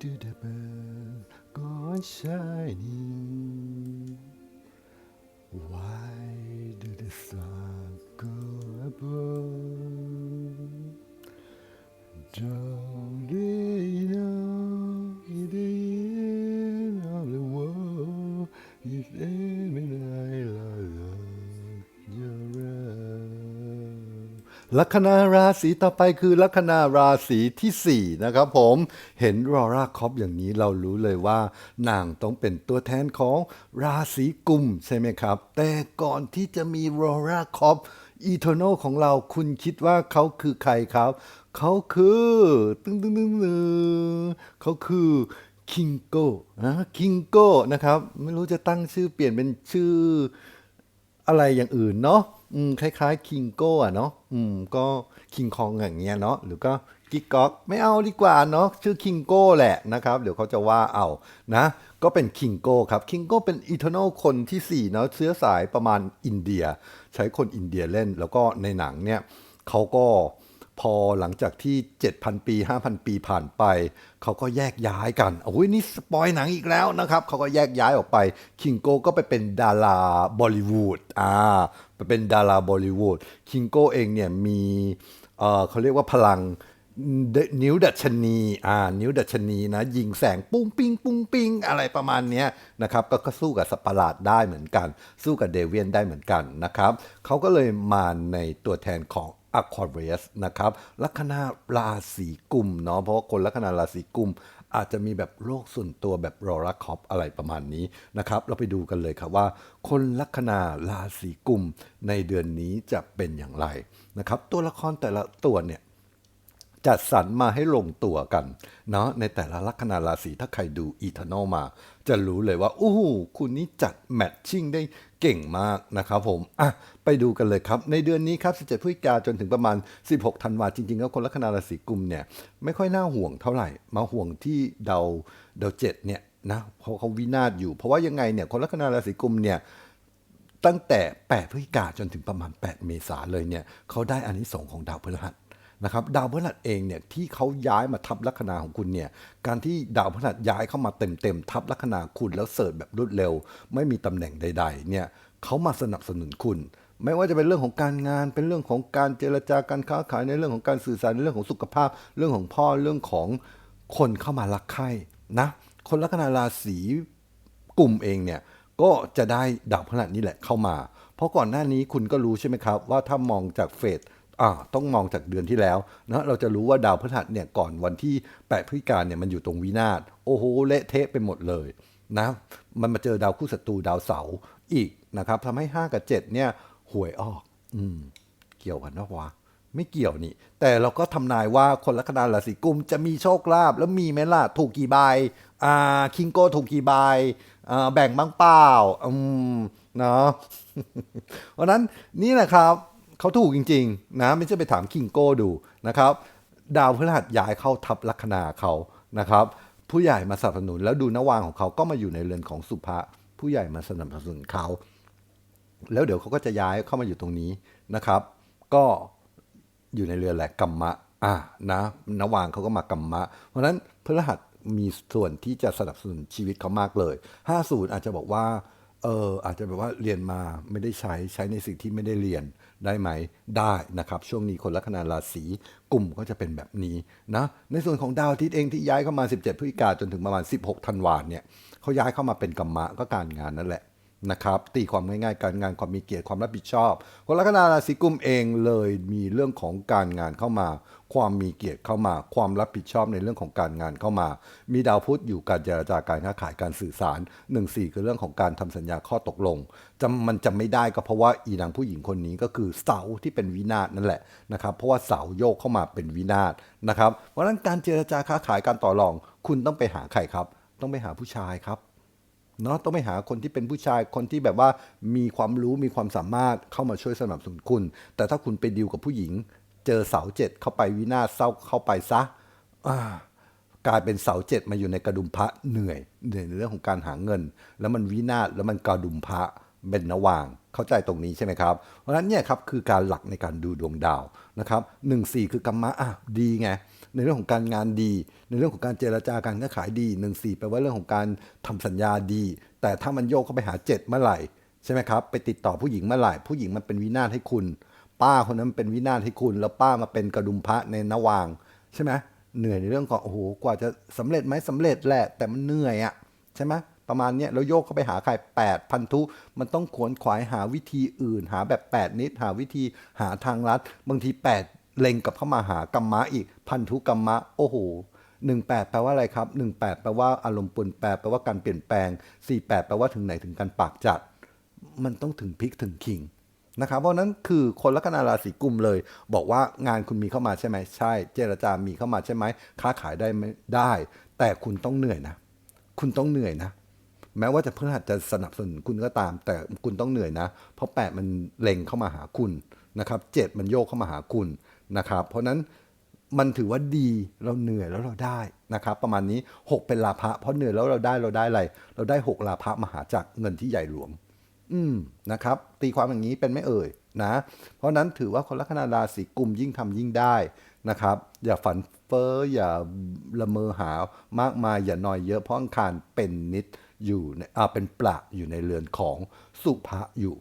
to the bell, God shining. ลัคนาราศีต่อไปคือลัคนาราศีทีสี่ 4 นะครับผมเห็นรอราคอปอย่างนี้เรารู้เลยว่านางต้องเป็นตัวแทนของราศีกุมใช่ไหมครับ แต่ก่อนที่จะมีรอราคอปอีเทอร์โนของเราคุณคิดว่าเขาคือใครครับ เขาคือตึ้งตึ้งตึ้งตึ้งเขาคือคิงโก้นะคิงโก้นะครับ ไม่รู้จะตั้งชื่อเปลี่ยนเป็นชื่ออะไรอย่างอื่นเนาะ อืมคล้ายๆคิงโก้อะเนาะอืมก็คิงคองอย่างเงี้ยเนาะหรือก็กิ๊กก๊อกไม่เอาดีกว่าเนาะชื่อคิงโก้แหละนะครับ เดี๋ยวเขาจะว่าเอานะก็เป็นคิงโก้ครับคิงโก้เป็นอีเทอร์นลคนที่4เนาะเชื้อสายประมาณอินเดีย ใช้คนอินเดียเล่น แล้วก็ในหนังเนี่ยเขาก็ พอหลังจากที่ 7,000 ปี 5,000 ปีผ่านไป เขาก็แยกย้ายกันโอ้ยนี่สปอยหนังอีกแล้วนะครับเขาก็แยกย้ายออกไป คิงโก้ก็ไปเป็นดาราบอลิวูดอ่าไปเป็นดาราบอลิวูดคิงโก้เองเนี่ยมีเออเขาเรียกว่าพลังนิ้วดัชนีอ่านิ้วดัชนีนะยิงแสงปุ้งปิ้งปุ้งปิ้งอะไรประมาณนี้นะครับก็ก็สู้กับสัตว์ประหลาดได้เหมือนกัน สู้กับเดเวียนได้เหมือนกันนะครับเขาก็เลยมาในตัวแทนของ Aquarius นะครับลัคนาราศีกุมเนาะเพราะว่าคนลัคนาราศีกุม อาจจะมีแบบโรคส่วนตัวแบบรอรัคอปอะไรประมาณนี้นะครับ เราไปดูกันเลยครับว่า คนลัคนาราศีกุมในเดือนนี้จะเป็นอย่างไรนะครับ ตัวละครแต่ละตัวเนี่ย จัดสรรมาให้ลงตัวกันเนาะในแต่ละลัคนาราศีถ้าใครดูอีเทอร์นมา จะรู้เลยว่าโอ้โหคุณนี่จัดแมทชิ่งได้เก่งมากนะครับผมอะไปดูกันเลยครับ ในเดือนนี้ครับ 17พฤศจิกาจนถึงประมาณ 16ธันวาจริง ๆ แล้วคนลัคนาราศีกุมเนี่ยไม่ค่อยน่าห่วงเท่าไหร่ มาห่วงที่เดาเดาเจ็ดเนี่ยนะเพราะเขาวินาศอยู่ เพราะว่ายังไงเนี่ยคนลัคนาราศีกุมเนี่ยตั้งแต่ 8 พฤศจิกาจนถึงประมาณ 8 เมษาเลยเนี่ยเขาได้อานิสงส์ของดาวพฤหัส นะครับดาวพฤหัสเองเนี่ยที่เขาย้ายมาทับลัคนาของคุณเนี่ยการที่ดาวพฤหัสย้ายเข้ามาเต็มๆทับลัคนาคุณแล้วเสิร์ชแบบรวดเร็ว ไม่มีตำแหน่งใด ๆ เนี่ยเขามาสนับสนุนคุณ ไม่ว่าจะเป็นเรื่องของการงาน เป็นเรื่องของการเจรจาการค้าขายในเรื่องของการสื่อสารในเรื่องของสุขภาพ เรื่องของพ่อเรื่องของคนเข้ามารักใคร่นะคนลัคนาราศีกลุ่มเองเนี่ยก็จะได้ดาวพฤหัสนี่แหละเข้ามา เพราะก่อนหน้านี้คุณก็รู้ใช่ไหมครับ ว่าถ้ามองจากเฟส อ่าต้องมองจากเดือนที่แล้วนะเราจะรู้ว่าดาวพฤหัสเนี่ยก่อนวันที่8พฤศจิกาเนี่ยมันอยู่ตรงวินาศโอ้โหเละเทะไปหมดเลยนะมันมาเจอดาวคู่ศัตรูดาวเสาร์อีกนะครับทำให้ 5 กับ 7 เนี่ยหวยออกอืมเกี่ยวกันนะวะไม่เกี่ยวนี่ แต่เราก็ทำนายว่าคนลัคนาราศีกุมจะมีโชคลาภแล้วมีไหมล่ะ ถูกกี่ใบอ่าคิงโก้ถูกกี่ใบอ่าแบ่งบ้างเปล่าอืมเนาะเพราะนั้นนี่แหละครับ เขาถูกจริงๆนะไม่ใช่ไปถามคิงโก้ดูนะครับดาวพฤหัสย้ายเข้าทับลัคนาเขานะครับผู้ใหญ่มาสนับสนุนแล้วดูนวางของเขาก็มาอยู่ในเรือนของสุภะผู้ใหญ่มาสนับสนุนเขา แล้วเดี๋ยวเขาก็จะย้ายเข้ามาอยู่ตรงนี้นะครับ ก็อยู่ในเรือนแหละกัมมะอ่านะนวางเขาก็มากัมมะ เพราะฉะนั้นพฤหัสมีส่วนที่จะสนับสนุนชีวิตเขามากเลย 50 อาจจะบอกว่า เอออาจจะแบบว่าเรียนมาไม่ได้ใช้ใช้ในสิ่งที่ไม่ได้เรียนได้ไหมได้นะครับ ช่วงนี้คนลัคนาราศีกลุ่มก็จะเป็นแบบนี้นะในส่วนของดาวอาทิตย์เองที่ย้ายเข้ามา 17 พฤศจิกาจนถึงประมาณ 16 ธันวาเนี่ยเขาย้ายเข้ามาเป็นกัมมะก็การงานนั่นแหละนะครับตีความง่ายๆ การงานความมีเกียรติความรับผิดชอบ คนลัคนาราศีกุมเองเลยมีเรื่องของการงานเข้ามา ความมีเกียรติเข้ามา ความรับผิดชอบในเรื่องของการงานเข้ามา มีดาวพุธอยู่การเจรจาการค้าขายการสื่อสาร1นสี่คือเรื่องของการทำสัญญาข้อตกลงจำมันจะไม่ได้ก็เพราะว่าอีนางผู้หญิงคนนี้ก็คือเสาที่เป็นวินาศนั่นแหละนะครับ เพราะว่าเสาโยกเข้ามาเป็นวินาศนะครับ เพราะฉะนั้นการเจรจาค้าขายการต่อรอง คุณต้องไปหาใครครับ ต้องไปหาผู้ชายครับเนาะต้องไปหาคนที่เป็นผู้ชายคนที่แบบว่ามีความรู้มีความสามารถเข้ามาช่วยสนับสนุนคุณ แต่ถ้าคุณไปดีลกับผู้หญิง เจอเสาเจ็ดเข้าไปวินาศเศร้าเข้าไปซะกลายเป็นเสาเจ็ดมาอยู่ในกระดุมพระเหนื่อยเหนื่อยในเรื่องของการหาเงิน แล้วมันวินาศแล้วมันกระดุมพระเป็นนว่างเข้าใจตรงนี้ใช่ไหมครับ เพราะฉะนั้นเนี่ยครับคือการหลักในการดูดวงดาวนะครับหนึ่งสี่คือกรรมะอะดีไงในเรื่องของการงานดี ในเรื่องของการเจรจาการค้าขายดีหนึ่งสี่แปลว่าเรื่องของการทำสัญญาดี แต่ถ้ามันโยกเข้าไปหาเจ็ดเมื่อไหร่ใช่ไหมครับไปติดต่อผู้หญิงเมื่อไหร่ผู้หญิงมันเป็นวินาศให้คุณ ป้าคนนั้นเป็นวินาศให้คุณ แล้วป้ามาเป็นกระดุมพระในนวาง ใช่ไหมเหนื่อยในเรื่องของโอ้โหกว่าจะสำเร็จไหมสำเร็จแหละ แต่มันเหนื่อยอะใช่ไหมประมาณเนี้ยแล้วโยกเข้าไปหาใครแปดพันธุ มันต้องขวนขวายหาวิธีอื่น หาแบบแปดนิด หาวิธีหาทางลัด บางทีแปดเล็งกับเข้ามาหากรรมะอีก พันธุกรรมะ โอ้โหหนึ่งแปดแปลว่าอะไรครับหนึ่งแปดแปลว่าอารมณ์ปนแปรแปลว่าการเปลี่ยนแปลงสี่แปดแปลว่าถึงไหนถึงการปากจัด มันต้องถึงพลิกถึงคิง นะครับเพราะนั้นคือคนลัคนาราศีกุมเลย บอกว่างานคุณมีเข้ามาใช่ไหมใช่ เจรจามีเข้ามาใช่ไหมค้าขายได้ไหมได้ แต่คุณต้องเหนื่อยนะ คุณต้องเหนื่อยนะ แม้ว่าจะเพื่อจะสนับสนุนคุณก็ตาม แต่คุณต้องเหนื่อยนะ เพราะแปดมันเล็งเข้ามาหาคุณนะครับเจ็ดมันโยกเข้ามาหาคุณนะครับ เพราะฉะนั้นมันถือว่าดีเราเหนื่อยแล้วเราได้นะครับ ประมาณนี้ 6 เป็นลาภะเพราะเหนื่อยแล้วเราได้เราได้อะไร เราได้ 6 ลาภะมหาจากเงินที่ใหญ่หลวง อืมนะครับ ตีความอย่างนี้เป็นไม่เอ่ยนะ เพราะนั้นถือว่าคนลัคนาราศีกุมยิ่งทำยิ่งได้นะครับ อย่าฝันเฟ้ออย่าละเมอหามากมายอย่านอยเยอะเพราะอังคารเป็นนิดอยู่ในอ่าเป็นประอยู่ในเรือนของสุภะอยู่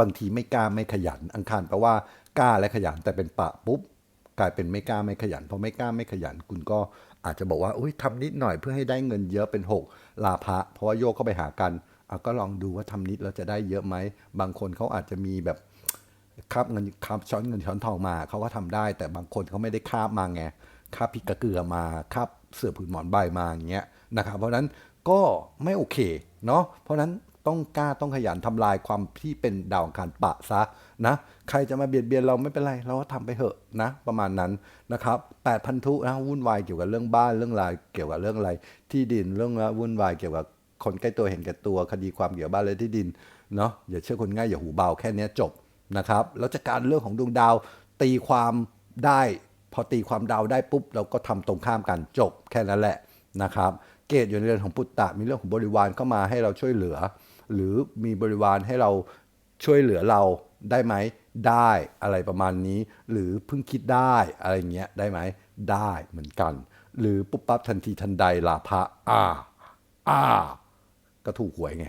บางทีไม่กล้าไม่ขยัน อังคารแปลว่ากล้าและขยันแต่เป็นปะปุ๊บกลายเป็นไม่กล้าไม่ขยันพอไม่กล้าไม่ขยันคุณก็อาจจะบอกว่าอุ้ยทำนิดหน่อยเพื่อให้ได้เงินเยอะเป็นหกลาภะเพราะว่าโยกเข้าไปหากัน อะก็ลองดูว่าทำนิดแล้วจะได้เยอะไหม บางคนเขาอาจจะมีแบบคาบเงินคาบช้อนเงินช้อนทองมาเขาก็ทำได้ แต่บางคนเขาไม่ได้คาบมาไงคาบพริกกระเกลือมาคาบเสื้อผืนหมอนใบมาอย่างเงี้ยนะครับเพราะฉะนั้นก็ไม่โอเคเนาะเพราะฉะนั้นต้องกล้าต้องขยันทำลายความที่เป็นดาวอังคารปะซะนะใครจะมาเบียดเบียนเราไม่เป็นไร เราก็ทำไปเถอะนะ ประมาณนั้นนะครับแปดพันธุนะวุ่นวายเกี่ยวกับเรื่องบ้านเรื่องรายเกี่ยวกับเรื่องอะไร ที่ดินเรื่องวุ่นวายเกี่ยวกับ คนใกล้ตัวเห็นแก่ตัวคดีความเกี่ยวกับบ้านและที่ดินเนาะอย่าเชื่อคนง่ายอย่าหูเบาแค่นี้จบนะครับแล้วจากการเรื่องของดวงดาวตีความได้ พอตีความดาวได้ปุ๊บ เราก็ทำตรงข้ามกันจบแค่นั้นแหละนะครับเกตอยู่ในเรือนของปุตตะมีเรื่องของบริวารเข้ามาให้เราช่วยเหลือ หรือมีบริวารให้เราช่วยเหลือเราได้ไหมได้อะไรประมาณนี้ หรือเพิ่งคิดได้อะไรเงี้ยได้ไหมได้เหมือนกัน หรือปุ๊บปั๊บทันทีทันใดลาภะอ่าอ่า ก็ถูกหวยไง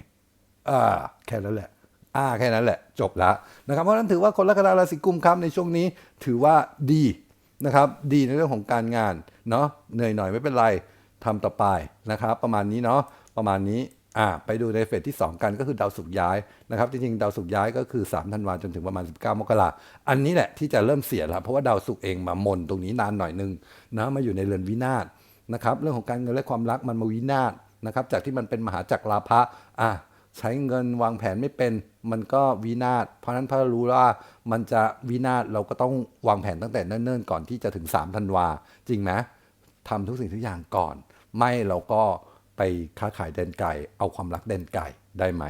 อ่าแค่นั้นแหละอ่าแค่นั้นแหละ จบแล้วนะครับเพราะฉะนั้นถือว่าคนลัคนาราศีกุมครับในช่วงนี้ถือว่าดีนะครับ ดีในเรื่องของการงานเนาะเหนื่อยหน่อยไม่เป็นไรทำต่อไปนะครับ ประมาณนี้เนาะประมาณนี้อ่าไปดูในเฟสที่ 2 กันก็คือดาวศุกร์ย้ายนะครับ จริงๆ ดาวศุกร์ย้ายก็คือ3ธันวาจนถึงประมาณ 19 มกราอันนี้แหละที่จะเริ่มเสียแล้วเพราะว่าดาวศุกร์เองมามนตรงนี้นานหน่อยนึงนะมาอยู่ในเรือนวินาศนะครับ เรื่องของการเงินและความรักมันมาวินาศ นะครับจากที่มันเป็นมหาจักรลาภะอะใช้เงินวางแผนไม่เป็นมันก็วินาศเพราะนั้นพรารู้ว่ามันจะวินาศเราก็ต้องวางแผนตั้งแต่เนิ่นๆก่อนที่จะถึง3ธันวาจริงไหมทำทุกสิ่งทุกอย่างก่อน ไม่เราก็ไปค้าขายเดนไก่เอาความรักเดนไก่ได้ไหม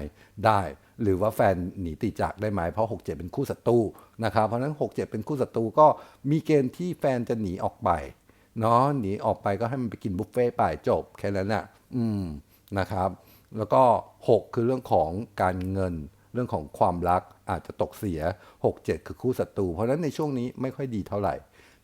ได้ หรือว่าแฟนหนีตีจากได้ไหมเพราะ 67 เป็นคู่ศัตรูนะครับเพราะฉะนั้น 67 เป็นคู่ศัตรูก็มีเกณฑ์ที่แฟนจะหนีออกไป เนาะหนีออกไปก็ให้มันไปกินบุฟเฟ่ไปจบแค่นั้นน่ะอืมนะครับ แล้วก็ 6 คือเรื่องของการเงิน เรื่องของความรักอาจจะตกเสีย 6 7 คือคู่ศัตรูเพราะฉะนั้นในช่วงนี้ไม่ค่อยดีเท่าไหร่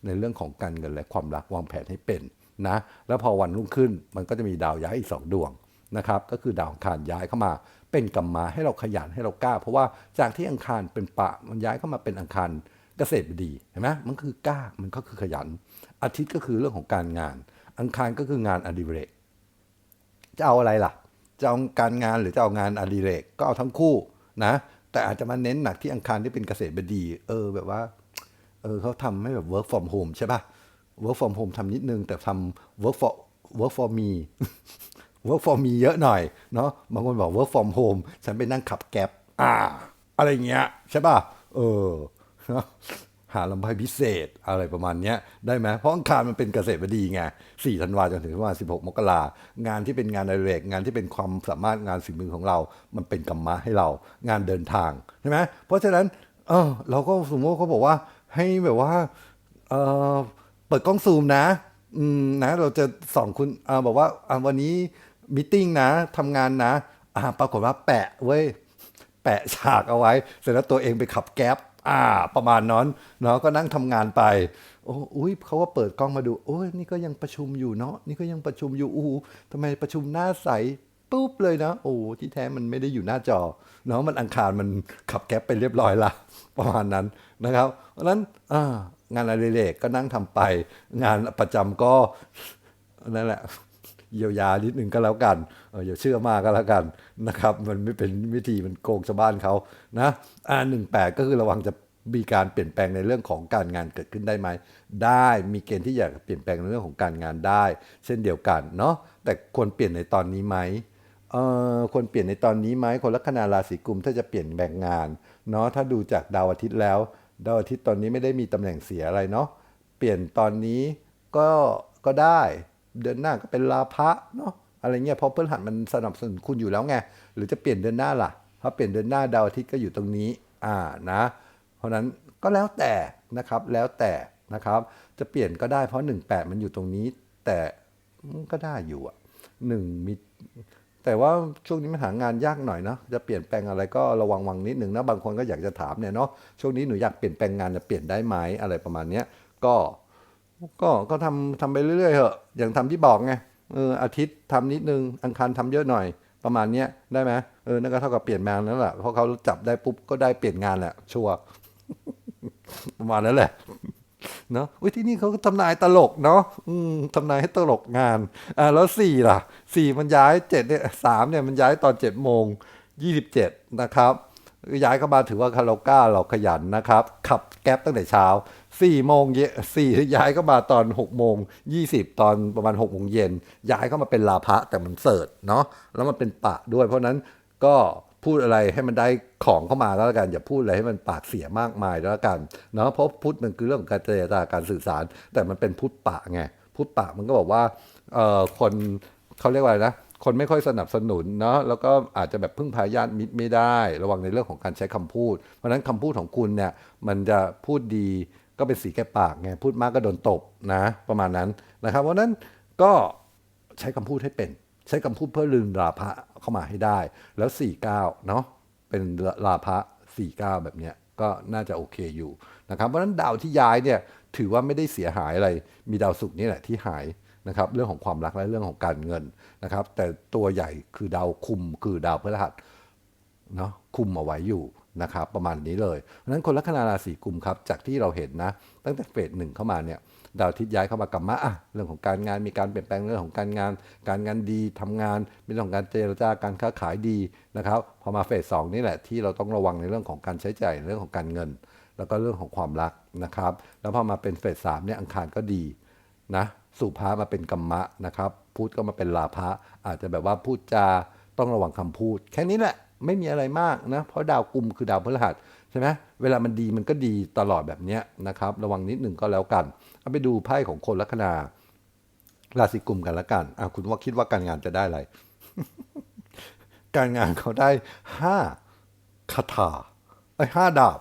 ในเรื่องของการเงินและความรักวางแผนให้เป็นนะ แล้วพอวันรุ่งขึ้นมันก็จะมีดาวย้ายอีก 2 ดวงนะครับ ก็คือดาวอังคารย้ายเข้ามา เป็นกรรมาให้เราขยันให้เรากล้า เพราะว่าจากที่อังคารเป็นปะมันย้ายเข้ามาเป็นอังคารเกษตรดีเห็นไหมมันคือกล้ามันก็คือขยัน อาทิตย์ก็คือเรื่องของการงาน อังคารก็คืองานอดิเรก จะเอาอะไรล่ะ จะเอาการงานหรือจะเอางานอดิเรก ก็เอาทั้งคู่นะ แต่อาจจะมาเน้นหนักที่อังคารที่เป็นเกษตรบดี เออแบบว่า เออเขาทำให้แบบ work from home ใช่ป่ะ work from home ทำนิดนึง แต่ทำ work for work for me work for me เยอะหน่อยเนาะ บางคนบอก work from home ฉันไปนั่งขับแก๊ปอ่า อะไรเงี้ยใช่ป่ะ เออ หาลำไพ่พิเศษอะไรประมาณนี้ได้ไหมเพราะอังคารมันเป็นเกษตรบดีไง4ธันวาจนถึงประมาณ16มกรางานที่เป็นงานอดิเรกงานที่เป็นความสามารถงานฝีมือของเรา มันเป็นกรรมะให้เรางานเดินทางใช่ไหมเพราะฉะนั้นเออเราก็สมมติเขาบอกว่าให้แบบว่าเออเปิดกล้องซูมนะอืมนะเราจะส่องคุณอ่าบอกว่าอ่าวันนี้มิ팅นะทำงานนะอ่าปรากฏว่าแปะเว้ยแปะฉากเอาไว้ เสร็จแล้วตัวเองไปขับแก๊ป อ่า ประมาณนั้นเนาะก็นั่งทำงานไปโอ้อุ้ยเขาก็เปิดกล้องมาดู โอ้ยนี่ก็ยังประชุมอยู่เนาะนี่ก็ยังประชุมอยู่อู้ทำไมประชุมหน้าใสปุ๊บเลยนะโอ้ที่แท้มันไม่ได้อยู่หน้าจอเนาะมันอังคารมันขับแก๊ปไปเรียบร้อยละประมาณนั้นนะครับเพราะนั้นงานอะไรเล็กก็นั่งทำไป งานประจำก็นั่นแหละ เยียวยานิดหนึ่งก็แล้วกันเอออย่าเชื่อมากก็แล้วกันนะครับ มันไม่เป็นวิธีมันโกงชาวบ้านเขานะอ่าหนึ่งแปดก็คือระวังจะมีการเปลี่ยนแปลงในเรื่องของการงานเกิดขึ้นได้ไหม ได้มีเกณฑ์ที่อยากเปลี่ยนแปลงในเรื่องของการงานได้ เช่นเดียวกันเนาะแต่ควรเปลี่ยนในตอนนี้ไหมเออควรเปลี่ยนในตอนนี้ไหมคนลัคนาราศีกุมถ้าจะเปลี่ยนแบ่งงานเนาะถ้าดูจากดาวอาทิตย์แล้ว ดาวอาทิตย์ตอนนี้ไม่ได้มีตำแหน่งเสียอะไรเนาะเปลี่ยนตอนนี้ก็ก็ได้ เดือนหน้าก็เป็นลาภะเนาะอะไรเงี้ยเพราะพฤหัสมันสนับสนุนคุณอยู่แล้วไงหรือจะเปลี่ยนเดือนหน้าล่ะถ้าเปลี่ยนเดือนหน้าดาวอาทิตย์ก็อยู่ตรงนี้อ่านะ เพราะนั้นก็แล้วแต่นะครับแล้วแต่นะครับ จะเปลี่ยนก็ได้เพราะ 18 มันอยู่ตรงนี้ แต่ก็ได้อยู่อะหนึ่งมีแต่ว่าช่วงนี้มันหางานยากหน่อยเนาะจะเปลี่ยนแปลงอะไรก็ระวังวังนิดหนึ่งนะบางคนก็อยากจะถามเนี่ยเนาะช่วงนี้หนูอยากเปลี่ยนแปลงงานจะเปลี่ยนได้ไหมอะไรประมาณเนี้ยก็ ก็ก็ทำทำไปเรื่อยๆเหอะ อย่างทำที่บอกไงเอออาทิตย์ทำนิดนึงอังคารทำเยอะหน่อย ประมาณเนี้ยได้ไหมเออนั่นก็เท่ากับเปลี่ยนงานแล้วแหละเพราะเขาจับได้ปุ๊บก็ได้เปลี่ยนงานแหละชัวร์ประมาณนั้นแหละเนาะอุ้ยที่นี่เขาก็ทำนายตลกเนาะอืมทำนายให้ตลกงานอ่าแล้วสี่ล่ะสี่มันย้ายเจ็ดเนี่ยสามเนี่ยมันย้ายตอนเจ็ดโมงยี่สิบเจ็ดนะครับย้ายเข้ามาถือว่าเราก้าเราขยันนะครับ ขับแก๊ปตั้งแต่เช้า สี่โมงเย็นสี่ย้ายเข้ามาตอนหกโมงยี่สิบตอนประมาณหกโมงเย็นย้ายเข้ามาเป็นลาภะแต่มันเสิร์ชเนาะแล้วมันเป็นปะด้วย เพราะนั้นก็พูดอะไรให้มันได้ของเข้ามาก็แล้วกันอย่าพูดอะไรให้มันปากเสียมากมายแล้วกันเนาะเพราะพุทธมันคือเรื่องของการเจรจาการสื่อสาร แต่มันเป็นพุทธปะไงพุทธปะมันก็บอกว่าเอ่อคนเขาเรียกว่าอะไรนะคนไม่ค่อยสนับสนุนเนาะแล้วก็อาจจะแบบพึ่งพาญาติมิตรไม่ได้ ระวังในเรื่องของการใช้คำพูด เพราะฉะนั้นคำพูดของคุณเนี่ยมันจะพูดดี ก็เป็นสีแก่ปากไงพูดมากก็โดนตบนะประมาณนั้นนะครับเพราะนั้นก็ใช้คำพูดให้เป็น ใช้คำพูดเพื่อลืมลาภะเข้ามาให้ได้ แล้ว 49เนาะเป็นลาภะ49 แบบเนี้ยก็น่าจะโอเคอยู่นะครับเพราะนั้นดาวที่ย้ายเนี่ยถือว่าไม่ได้เสียหายอะไร มีดาวศุกร์นี่แหละที่หายนะครับเรื่องของความรักและเรื่องของการเงินนะครับ แต่ตัวใหญ่คือดาวคุมคือดาวพฤหัสเนาะคุมเอาไว้อยู่ นะครับประมาณนี้เลย เพราะฉะนั้นคนลัคนาราศีกุมครับจากที่เราเห็นนะ ตั้งแต่เฟสหนึ่งเข้ามาเนี่ยดาวอาทิตย์ย้ายเข้ามากัมมะอะเรื่องของการงานมีการเปลี่ยนแปลงเรื่องของการงาน การงานดีทำงานมีเรื่องของการเจรจาการค้าขายดีนะครับพอมาเฟสสองนี่แหละที่เราต้องระวังในเรื่องของการใช้จ่ายเรื่องของการเงิน แล้วก็เรื่องของความรักนะครับ แล้วพอมาเป็นเฟสสามเนี่ยอังคารก็ดีนะสุภามาเป็นกัมมะนะครับพูดก็มาเป็นลาภะอาจจะแบบว่าพูดจาต้องระวังคำพูด แค่นี้แหละ ไม่มีอะไรมากนะเพราะดาวกุมคือดาวพฤหัสใช่ไหมเวลามันดีมันก็ดีตลอดแบบนี้นะครับ ระวังนิดหนึ่งก็แล้วกันเอาไปดูไพ่ของคนลัคนาราศีกุมกันละกันอะคุณว่าคิดว่าการงานจะได้อะไร การงานเขาได้ห้าคาถาไอ้ห้าดาบ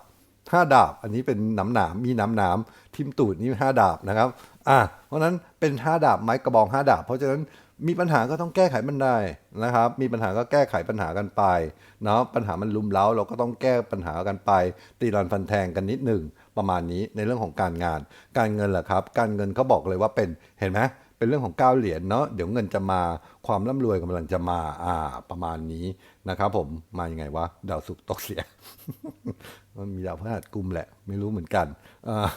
ห้าดาบ อันนี้เป็นหนำหนามมีหนำหนามทิมตูดนี่ห้าดาบนะครับ อะเพราะฉะนั้นเป็นห้าดาบไม้กระบองห้าดาบ เพราะฉะนั้น มีปัญหาก็ต้องแก้ไขมันได้นะครับ มีปัญหาก็แก้ไขปัญหากันไปเนาะปัญหามันลุมเล้าเราก็ต้องแก้ปัญหากันไป ตีรันฟันแทงกันนิดหนึ่งประมาณนี้ในเรื่องของการงาน การเงินแหละครับ การเงินเขาบอกเลยว่าเป็นเห็นไหมเป็นเรื่องของก้าวเหรียญเนาะเดี๋ยวเงินจะมาความร่ำรวยกำลังจะมาอ่า ประมาณนี้นะครับ ผมมายังไงวะดาวศุกร์ตกเสียมันมีดาวพฤหัสกุมแหละ ไม่รู้เหมือนกันอ่า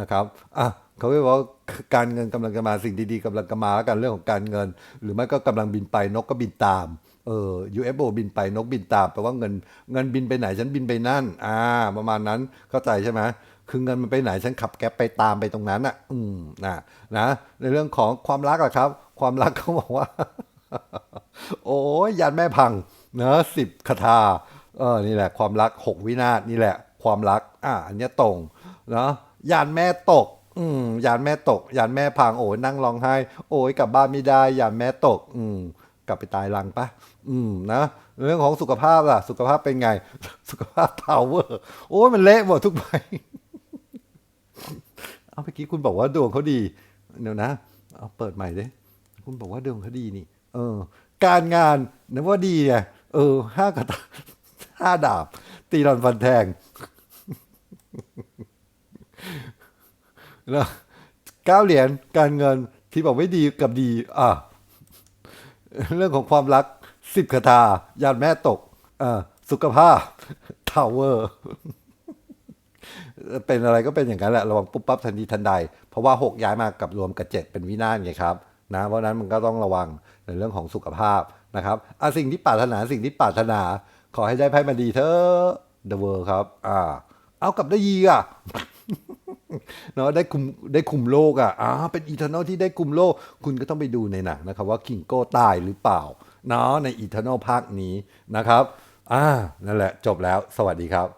นะครับอะ เขาเรียกว่าการเงินกำลังจะมาสิ่งดีๆกำลังจะมาแล้วกันเรื่องของการเงิน หรือไม่ก็กำลังบินไปนกก็บินตามเออ UFO บินไปนกบินตามแปลว่าเงินเงินบินไปไหนฉันบินไปนั่น อ่า ประมาณนั้นเข้าใจใช่ไหมคือเงินมันไปไหนฉันขับแก๊ปไปตามไปตรงนั้นอะ อืมนะนะ ในเรื่องของความรักอะครับ ความรักเขาบอกว่า โอ้ยยันแม่พังเนอะสิบคาถาเออนี่แหละความรักหกวินาศนี่แหละ ความรัก อ่าอันนี้ตรงเนาะยานแม่ตก อืมยานแม่ตก ยานแม่พังโอ้ยนั่งร้องไห้ โอ้ยกลับบ้านไม่ได้ยานแม่ตก อืมกลับไปตายรังปะอืมนะ เรื่องของสุขภาพล่ะ สุขภาพเป็นไง สุขภาพทาวเวอร์โอ้ยมันเละหมดทุกใบเอาเมื่อกี้คุณบอกว่าดวงเขาดีเดี๋ยวนะ เอาเปิดใหม่ดิคุณบอกว่าดวงเขาดีนี่ เออ การงานนึกว่าดีไงเออห้ากระตาห้าดาบ ตีรอนฟันแทง แล้วเก้าเหรียญการเงินที่บอกไม่ดีกับดี อะเรื่องของความรักสิบคาถายานแม่ตกอ่าสุขภาพทาวเวอร์เป็นอะไรก็เป็นอย่างนั้นแหละ ระวังปุ๊บปั๊บทันทีทันใด เพราะว่า 6 ย้ายมากับรวมกับ7เป็นวินาศไงครับนะเพราะนั้นมันก็ต้องระวังในเรื่องของสุขภาพนะครับอะสิ่งที่ปรารถนาสิ่งที่ปรารถนา ขอให้ได้ไพ่มาดีเถอะ The World ครับ อ่า เอากับได้ยีอะ เนาะได้คุมได้คุมโลกอะอ่าเป็นอีเทอร์นอลที่ได้คุมโลก คุณก็ต้องไปดูในหนังนะครับ ว่าคิงโก้ตายหรือเปล่าเนาะในอีเทอร์นอลภาคนี้นะครับอ่านั่นแหละจบแล้วสวัสดีครับ